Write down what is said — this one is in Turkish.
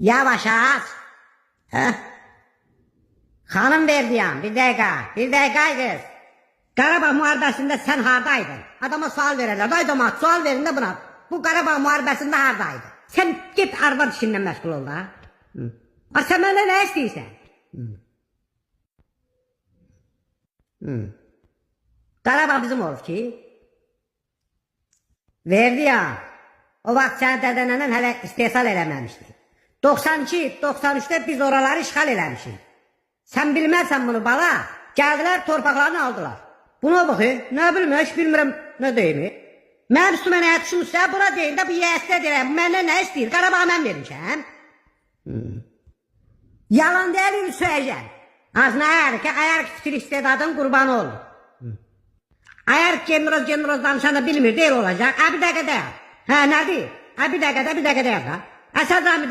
Yavaş aç. Heh. Hanım verdiyem bir dakika bir dakika kız. Qarabağ müharibəsində sən hardaydın? Adama sual verirlər. Ay dama sual verin də buna. Bu Qarabağ müharibəsində hardaydı? Sən get arvad işinlə məşğul ol da. Hı. A sən məndən nə istəyirsən? Hı. Qarabağ bizim olub ki. Verdi ya. O vaxt sən dədənəndən hələ istehsal eləməmişdi. 92-93-də biz oraları işğal eləmişik. Sən bilməzsən bunu bala. Gəldilər torpaqlarını aldılar. Buna bax, nə bilmə, heç bilmirəm nə deyimi. Mənim üstümə nə düşmüşsə, bura deyin də bu yəsdə deyirəm. Məndən nə istəyir? Qarabağı mən vermişəm. Yalan deyil, söyləyəcəm. Ağzına ayar ki, ayar ki, fikir istedadın qurbanı olur. Ayar generoz generoz danışanda bilmir, deyil olacaq. Ha bir dəqiqə dayan. Hə, nədir? Ha bir dəqiqə də, bir dayan da. Əsəd Rami